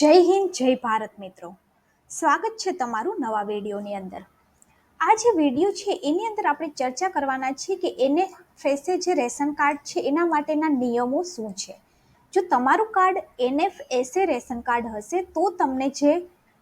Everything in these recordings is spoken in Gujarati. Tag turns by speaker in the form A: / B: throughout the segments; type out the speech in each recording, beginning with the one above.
A: જય હિન્દ, જય ભારત મિત્રો. સ્વાગત છે તમારું નવા વિડીયોની અંદર. આ જે વીડિયો છે, એની અંદર આપણે ચર્ચા કરવાના છીએ કે એને ફેસે જે રેશન કાર્ડ છે, એના માટેના નિયમો શું છે. જો તમારું card N F S A ration card હશે, તો તમને જે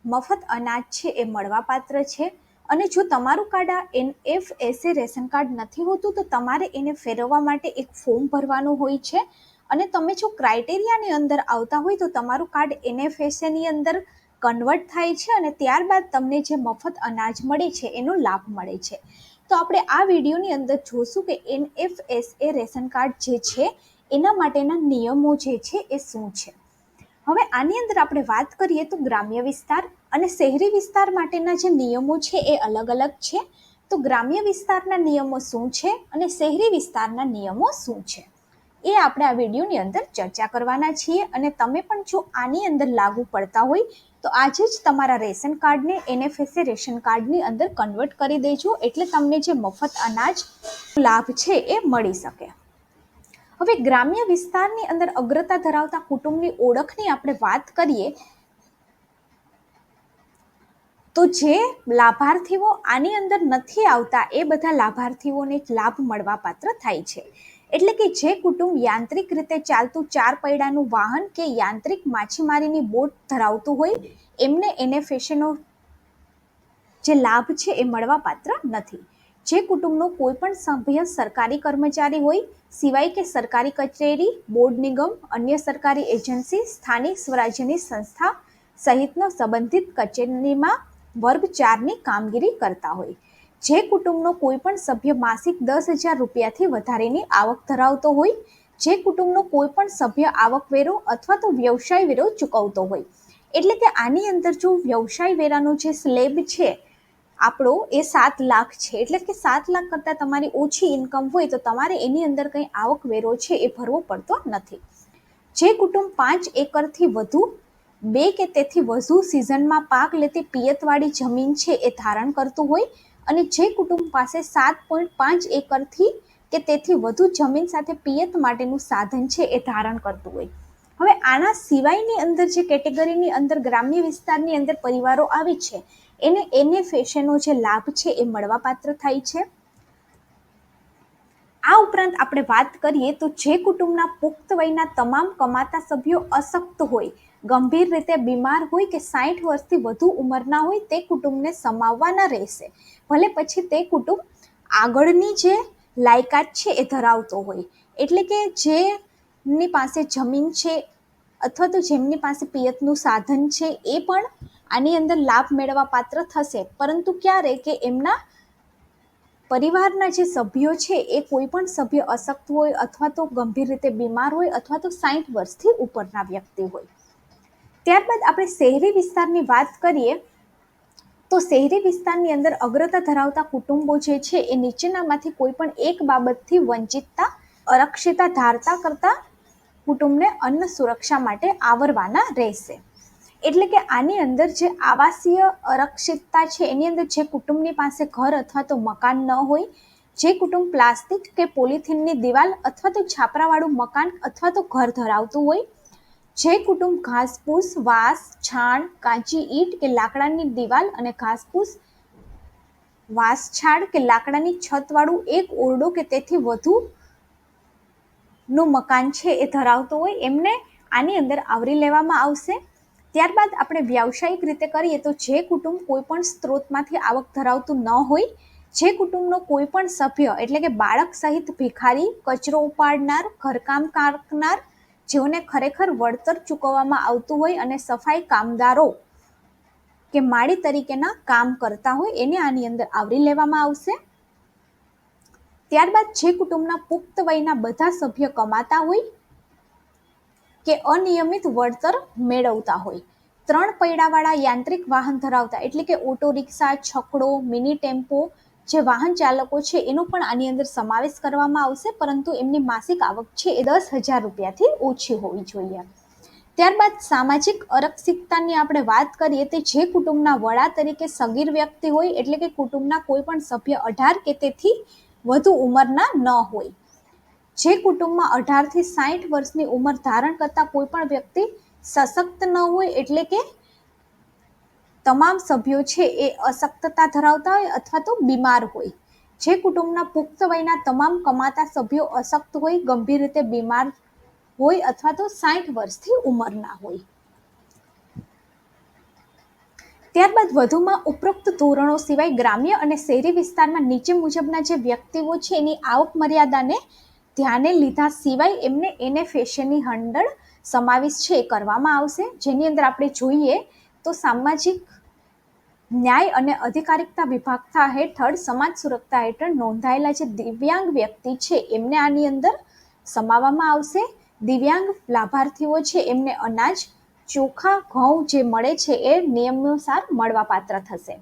A: મફત અનાજ છે, એ મળવાપાત્ર છે. અને જો તમારું કાર્ડ આ એનએફ એસે રેશન કાર્ડ નથી હોતું, તો તમારે એને ફેરવવા માટે એક ફોર્મ ભરવાનું હોય છે. અને તમે જો ક્રાઇટેરિયાની અંદર આવતા હોય તો તમારું કાર્ડ એનએફએસએની અંદર કન્વર્ટ થાય છે અને ત્યારબાદ તમને જે મફત અનાજ મળે છે એનો લાભ મળે છે. તો આપણે આ વિડીયોની અંદર જોશું કે એનએફએસએ રેશન કાર્ડ જે છે એના માટેના નિયમો જે છે એ શું છે. હવે આની અંદર આપણે વાત કરીએ તો ગ્રામ્ય વિસ્તાર અને શહેરી વિસ્તાર માટેના જે નિયમો છે એ અલગ અલગ છે. તો ગ્રામ્ય વિસ્તારના નિયમો શું છે અને શહેરી વિસ્તારના નિયમો શું છે? એ આપણે આ વિડીયોની અંદર ચર્ચા કરવાના છીએ અને તમે પણ જો આની અંદર લાગુ પડતા હોય, તો આજે જ તમારા રેશન કાર્ડને એનએફએસએ રેશન કાર્ડની અંદર કન્વર્ટ કરી દેજો, એટલે તમને જે મફત અનાજ લાભ છે એ મળી શકે. હવે ગ્રામ્ય વિસ્તારની અંદર અગ્રતા ધરાવતા કુટુંબની ઓળખની આપણે વાત કરીએ, તો જે લાભાર્થીઓ આની અંદર નથી આવતા, એ બધા લાભાર્થીઓને લાભ મળવા પાત્ર થાય છે. એટલે કે જે કુટુંબ યાંત્રિક રીતે ચાલતું ચાર પૈડાનું વાહન કે યાંત્રિક માછીમારીની બોટ ધરાવતું હોય, એમને એને ફેશનો જે લાભ છે એ મળવા પાત્ર નથી. જે કુટુંબનો કોઈ પણ સભ્ય સરકારી કર્મચારી હોય, સિવાય કે સરકારી કચેરી, બોર્ડ નિગમ, અન્ય સરકારી એજન્સી, સ્થાનિક સ્વરાજ્યની સંસ્થા સહિતનો સંબંધિત કચેરીમાં વર્ગ ચારની કામગીરી કરતા હોય. જે કુટુંબનો કોઈ પણ સભ્ય માસિક દસ હજાર રૂપિયાથી વધારેની આવક ધરાવતો હોય, જે કુટુંબનો કોઈ પણ સભ્ય આવકવેરો અથવા તો વ્યવસાય વેરો ચૂકવતો હોય. એટલે કે આની અંદર જો વ્યવસાય વેરાનો જે સ્લેબ છે, આપણો એ સાત લાખ છે. એટલે કે સાત લાખ કરતાં તમારી ઓછી ઇન્કમ હોય તો તમારે એની અંદર કંઈ આવકવેરો છે એ ભરવો પડતો નથી. જે કુટુંબ પાંચ એકરથી વધુ, બે કે તેથી વધુ સિઝનમાં પાક લેતી પિયતવાળી જમીન છે એ ધારણ કરતું હોય અને જે કુટુંબ પાસે સાત પોઈન્ટ પાંચ એકરથી કે તેથી વધુ જમીન સાથે પિયત માટેનું સાધન છે એ ધારણ કરતું હોય. હવે આના સિવાયની અંદર જે કેટેગરીની અંદર ગ્રામ્ય વિસ્તારની અંદર પરિવારો આવે છે, એને એને ફેશનનો જે લાભ છે એ મળવાપાત્ર થાય છે. આ ઉપરાંત આપણે વાત કરીએ તો જે કુટુંબના પુખ્ત વયના તમામ કમાતા સભ્યો અશક્ત હોય ગંભીર રીતે બીમાર હોય કે સાઠ વર્ષથી વધુ ઉંમરના હોય તે કુટુંબને સમાવવાના રહેશે. ભલે પછી તે કુટુંબ આગળની જે લાયકાત છે એ ધરાવતો હોય. એટલે કે જેની પાસે જમીન છે અથવા તો જેમની પાસે પિયતનું સાધન છે એ પણ આની અંદર લાભ મેળવવા પાત્ર થશે. પરંતુ ક્યારે કે એમના પરિવારના જે સભ્યો છે એ કોઈ પણ સભ્ય અશક્ત હોય અથવા તો ગંભીર રીતે બીમાર હોય અથવા તો સાઠ વર્ષથી ઉપરના વ્યક્તિ હોય. ત્યારબાદ આપણે શહેરી વિસ્તારની વાત કરીએ, તો શહેરી વિસ્તારની અંદર અગ્રતા ધરાવતા કુટુંબો જે છે, એ નીચેનામાંથી કોઈ પણ એક બાબતથી વંચિતતા, અરક્ષિતા ધારતા કરતા કુટુંબને અન્ન સુરક્ષા માટે આવરવાના રહેશે. એટલે કે આની અંદર જે આવાસીય અરક્ષિતતા છે, એની અંદર જે કુટુંબની પાસે ઘર અથવા તો મકાન ન હોય, જે કુટુંબ પ્લાસ્ટિક કે પોલિથીનની દિવાલ અથવા તો છાપરાવાળું મકાન અથવા તો ઘર ધરાવતું હોય જે કુટુંબ ઘાસપૂસ, વાસ, છાણ, કાચી ઈંટ કે લાકડાની દિવાલ અને ઘાસપૂસ વાસછાડ કે લાકડાની છતવાળું એક ઓરડો કે તેથી વધુ નું મકાન છે એ ધરાવતો હોય, એમને આની અંદર આવરી લેવામાં આવશે. ત્યારબાદ આપણે વ્યાવસાયિક રીતે કરીએ તો જે કુટુંબ કોઈ પણ સ્ત્રોતમાંથી આવક ધરાવતું ન હોય, જે કુટુંબનો કોઈ પણ સભ્ય એટલે કે બાળક સહિત ભિખારી, કચરો ઉપાડનાર, ઘરકામ કારનાર જેઓને ખરેખર વળતર ચૂકવવામાં આવતું હોય અને સફાઈ કામદારો કે માળી તરીકેના કામ કરતા હોય એને આની અંદર આવરી લેવામાં આવશે. ત્યારબાદ જે કુટુંબના પુખ્ત વયના બધા સભ્ય કમાતા હોય કે અનિયમિત વળતર મેળવતા હોય. ત્રણ પૈડાવાળા યાંત્રિક વાહન ધરાવતા, એટલે કે ઓટો રિક્ષા છકડો મિની ટેમ્પો જે વાહન ચાલકો છે, એનો પણ આની અંદર સમાવેશ કરવામાં આવશે, પરંતુ એમની માસિક આવક છે એ દસ હજાર રૂપિયાથી ઓછી હોવી જોઈએ. ત્યારબાદ સામાજિક અરક્ષિતતાની આપણે વાત કરીએ તે જે કુટુંબના વડા તરીકે સગીર વ્યક્તિ હોય, એટલે કે કુટુંબના કોઈ પણ સભ્ય અઢાર કે તેથી વધુ ઉંમરના ન હોય. જે કુટુંબમાં અઢારથી સાઠ વર્ષની ઉંમર ધારણ કરતા કોઈ પણ વ્યક્તિ સશક્ત ન હોય, એટલે કે તમામ સભ્યો છે એ અશક્તતા ધરાવતા હોય અથવા તો બીમાર હોય. જે કુટુંબના પુખ્ત વયના તમામ કમાતા સભ્યો અશક્ત હોય, ગંભીર રીતે બીમાર હોય અથવા તો સાઠ વર્ષથી ઉંમરના હોય. ત્યારબાદ વધુમાં ઉપરોક્ત ધોરણો સિવાય ગ્રામ્ય અને શહેરી વિસ્તારમાં નીચે મુજબના જે વ્યક્તિઓ છે એની આવક મર્યાદાને ધ્યાને લીધા સિવાય એમને એને ફેશનની હંડળ સમાવેશ છે એ કરવામાં આવશે. જેની અંદર આપણે જોઈએ તો સામાજિક ન્યાય અને અધિકારિકતા વિભાગતા હેઠળ સમાજ સુરક્ષા હેઠળ નોંધાયેલા જે દિવ્યાંગ વ્યક્તિ છે, એમને આની અંદર સમાવવામાં આવશે. દિવ્યાંગ લાભાર્થીઓ છે, એમને અનાજ, ચોખા, ઘઉં જે મળે છે, એ નિયમાનુસાર મળવાપાત્ર થશે.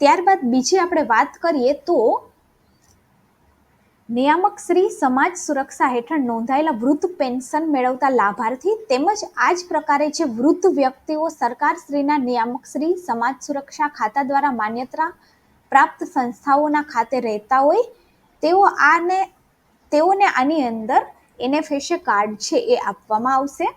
A: ત્યારબાદ બીજી આપણે વાત કરીએ તો નિયામક શ્રી સમાજ સુરક્ષા હેઠળ નોંધાયેલા વૃદ્ધ પેન્શન મેળવતા લાભાર્થી તેમજ આ જ પ્રકારે જે વૃદ્ધ વ્યક્તિઓ સરકાર શ્રીના નિયામક શ્રી સમાજ સુરક્ષા ખાતા દ્વારા માન્યતા પ્રાપ્ત સંસ્થાઓના ખાતે રહેતા હોય, તેઓ આને, તેઓને આની અંદર એનએફએસએ કાર્ડ છે એ આપવામાં આવશે.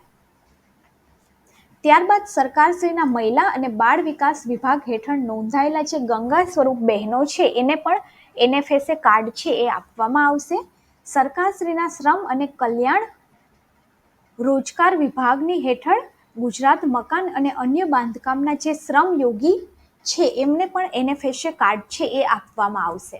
A: ત્યારબાદ સરકારશ્રીના મહિલા અને બાળ વિકાસ વિભાગ હેઠળ નોંધાયેલા જે ગંગા સ્વરૂપ બહેનો છે, એને પણ એનએફએસએ કાર્ડ છે એ આપવામાં આવશે. સરકારશ્રીના શ્રમ અને કલ્યાણ રોજગાર વિભાગની હેઠળ ગુજરાત મકાન અને અન્ય બાંધકામના જે શ્રમયોગી છે, એમને પણ એનએફએસએ કાર્ડ છે એ આપવામાં આવશે.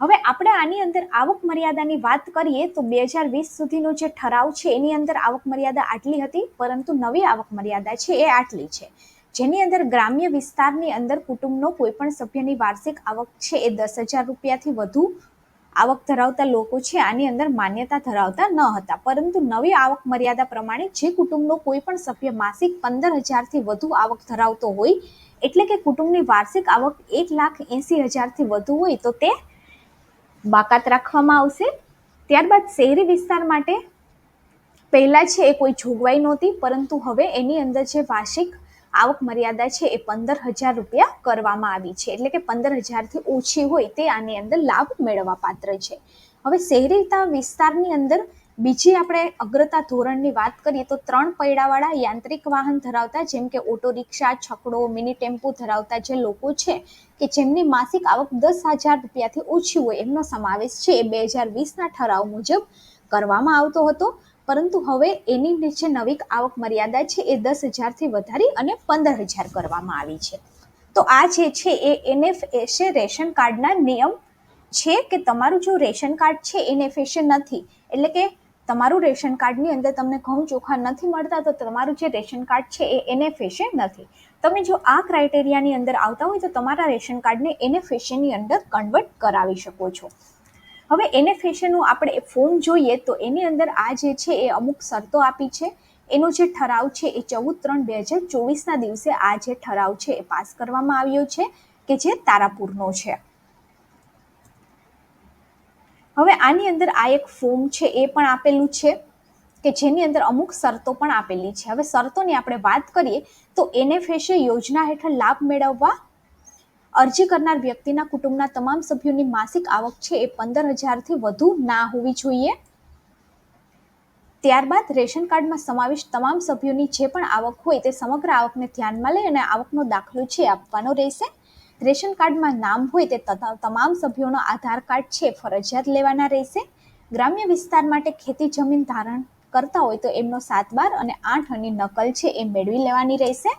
A: હવે આપણે આની અંદર આવક મર્યાદાની વાત કરીએ તો બે હજાર વીસ સુધીનો જે ઠરાવ છે, એની અંદર આવક મર્યાદા આટલી હતી, પરંતુ નવી આવક મર્યાદા છે એ આટલી છે. જેની અંદર ગ્રામ્ય વિસ્તારની અંદર કુટુંબનો કોઈ પણ સભ્યની વાર્ષિક આવક છે એ દસ હજાર રૂપિયાથી વધુ આવક ધરાવતા લોકો છે. આની અંદર માન્યતા ધરાવતા ન હતા. પરંતુ નવી આવક મર્યાદા પ્રમાણે જે કુટુંબનો કોઈ પણ સભ્ય માસિક પંદર હજારથી વધુ આવક ધરાવતો હોય, એટલે કે કુટુંબની વાર્ષિક આવક એક લાખ એંસી હજારથી વધુ હોય, તો તે બાકાત રાખવામાં આવશે. ત્યારબાદ શહેરી વિસ્તાર માટે પહેલાં છે એ કોઈ જોગવાઈ નહોતી, પરંતુ હવે એની અંદર જે વાર્ષિક આવક મર્યાદા છે એ પંદર હજાર રૂપિયા કરવામાં આવી છે. એટલે કે પંદર હજારથી ઓછી હોય તે આની અંદર લાભ મેળવવા પાત્ર છે. હવે શહેરીતા વિસ્તારની અંદર બીજી આપણે અગ્રતા ધોરણની વાત કરીએ તો ત્રણ પૈડાવાળા યાંત્રિક વાહન ધરાવતા, જેમ કે ઓટો રિક્ષા, છકડો, મિની ટેમ્પો ધરાવતા જે લોકો છે કે જેમની માસિક આવક દસ હજાર રૂપિયાથી ઓછી હોય, એમનો સમાવેશ છે એ બે હજાર વીસના ઠરાવ મુજબ કરવામાં આવતો હતો. પરંતુ હવે એની નીચે નવી આવક મર્યાદા છે એ દસ હજારથી વધારી અને પંદર હજાર કરવામાં આવી છે. તો આ જે છે એ એનએફએસએ રેશન કાર્ડના નિયમ છે કે તમારું જો રેશન કાર્ડ છે એનએફએસએ નથી, એટલે કે તમારું રેશન કાર્ડની અંદર તમને ઘઉં ચોખા નથી મળતા તો તમારું જે રેશન કાર્ડ છે એ એને ફેશન નથી. તમે જો આ ક્રાઇટેરિયાની અંદર આવતા હોય તો તમારા રેશન કાર્ડને એને ફેશનની અંદર કન્વર્ટ કરાવી શકો છો. હવે એને ફેશનનું આપણે ફોર્મ જોઈએ તો એની અંદર આ જે છે એ અમુક શરતો આપી છે. એનો જે ઠરાવ છે એ ચૌદ ત્રણ બે હજાર ચોવીસના દિવસે આ જે ઠરાવ છે એ પાસ કરવામાં આવ્યો છે કે જે તારાપુરનો છે. હવે આની અંદર આ એક ફોર્મ છે એ પણ આપેલું છે કે જેની અંદર અમુક શરતો પણ આપેલી છે. હવે શરતોની આપણે વાત કરીએ તો એનએફએસએ યોજના હેઠળ લાભ મેળવવા અરજી કરનાર વ્યક્તિના કુટુંબના તમામ સભ્યોની માસિક આવક છે એ પંદર હજારથી વધુ ના હોવી જોઈએ. ત્યારબાદ રેશન કાર્ડમાં સમાવિષ્ટ તમામ સભ્યોની જે પણ આવક હોય તે સમગ્ર આવકને ધ્યાનમાં લઈ અને આવકનો દાખલો છે આપવાનો રહેશે. રેશન કાર્ડમાં નામ હોય તે તમામ સભ્યોનો આધાર કાર્ડ છે ફરજિયાત લેવાના રહેશે. ગ્રામ્ય વિસ્તાર માટે ખેતી જમીન ધારણ કરતા હોય તો એમનો સાત બાર અને આઠ અને નકલ છે એ મેળવી લેવાની રહેશે.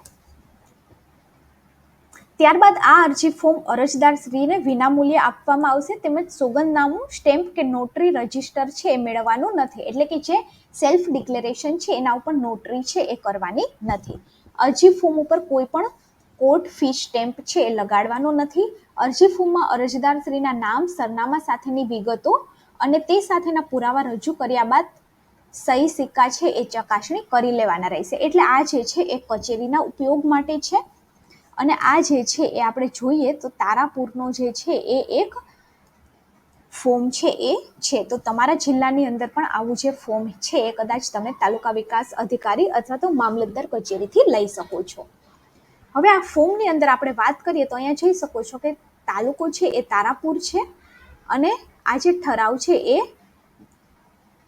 A: ત્યારબાદ આ અરજી ફોર્મ અરજદાર શ્રીને વિનામૂલ્યે આપવામાં આવશે તેમજ સોગંદનામું સ્ટેમ્પ કે નોટરી રજિસ્ટર છે એ મેળવવાનું નથી. એટલે કે જે સેલ્ફ ડિક્લેરેશન છે એના ઉપર નોટરી છે એ કરવાની નથી. અરજી ફોર્મ ઉપર કોઈ પણ કોર્ટ ફી સ્ટેમ્પ છે એ લગાડવાનો નથી. અરજી ફોર્મમાં અરજદારશ્રીના નામ, સરનામા સાથેની વિગતો અને તે સાથેના પુરાવા રજૂ કર્યા બાદ સહી સિક્કા છે એ ચકાસણી કરી લેવાના રહેશે. એટલે આ જે છે એ કચેરીના ઉપયોગ માટે છે. અને આ જે છે એ આપણે જોઈએ તો તારાપુરનો જે છે એ એક ફોર્મ છે એ છે. તો તમારા જિલ્લાની અંદર પણ આવું જે ફોર્મ છે એ કદાચ તમે તાલુકા વિકાસ અધિકારી અથવા તો મામલતદાર કચેરીથી લઈ શકો છો. હવે આ ફોર્મની અંદર આપણે વાત કરીએ તો અહીંયા જોઈ શકો છો કે તાલુકો છે એ તારાપુર છે અને આ જે ઠરાવ છે એ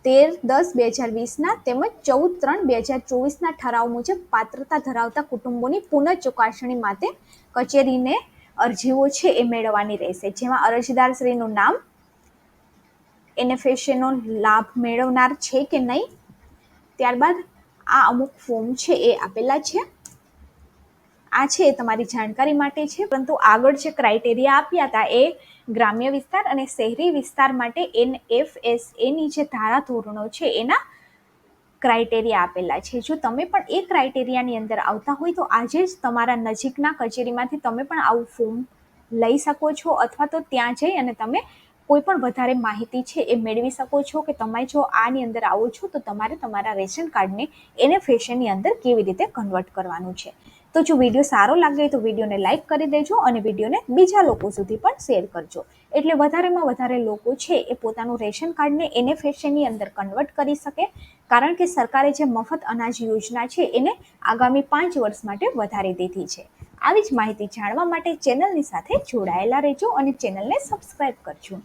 A: તેર દસ બે હજાર વીસના તેમજ ચૌદ ત્રણ બે હજાર ચોવીસના ઠરાવ મુજબ પાત્રતા ધરાવતા કુટુંબોની પુનઃ ચુકાસણી માટે કચેરીને અરજીઓ છે એ મેળવવાની રહેશે. જેમાં અરજદાર શ્રીનું નામ, એનએફએસએનો લાભ મેળવનાર છે કે નહીં? ત્યારબાદ આ અમુક ફોર્મ છે એ આપેલા છે. આ છે તમારી જાણકારી માટે છે, પરંતુ આગળ જે ક્રાઇટેરિયા આપ્યા હતા એ ગ્રામ્ય વિસ્તાર અને શહેરી વિસ્તાર માટે એન એફ એસ એની જે ધારા ધોરણો છે એના ક્રાઇટેરિયા આપેલા છે. જો તમે પણ એ ક્રાઇટેરિયાની અંદર આવતા હોય તો આજે જ તમારા નજીકના કચેરીમાંથી તમે પણ આવું ફોર્મ લઈ શકો છો અથવા તો ત્યાં જઈ અને તમે કોઈ પણ વધારે માહિતી છે એ મેળવી શકો છો કે તમે જો આની અંદર આવો છો તો તમારે તમારા રેશન કાર્ડને એને ફેશનની અંદર કેવી રીતે કન્વર્ટ કરવાનું છે. તો જો વીડિયો સારો લાગે તો વિડીયોને લાઇક કરી દેજો અને વિડીયોને બીજા લોકો સુધી પણ શેર કરજો. એટલે વધારેમાં વધારે લોકો છે એ પોતાનું રેશન કાર્ડને એને ફેશનની અંદર કન્વર્ટ કરી શકે. કારણ કે સરકારે જે મફત અનાજ યોજના છે એને આગામી પાંચ વર્ષ માટે વધારી દીધી છે. આવી જ માહિતી જાણવા માટે ચેનલની સાથે જોડાયેલા રહેજો અને ચેનલને સબસ્ક્રાઈબ કરજો.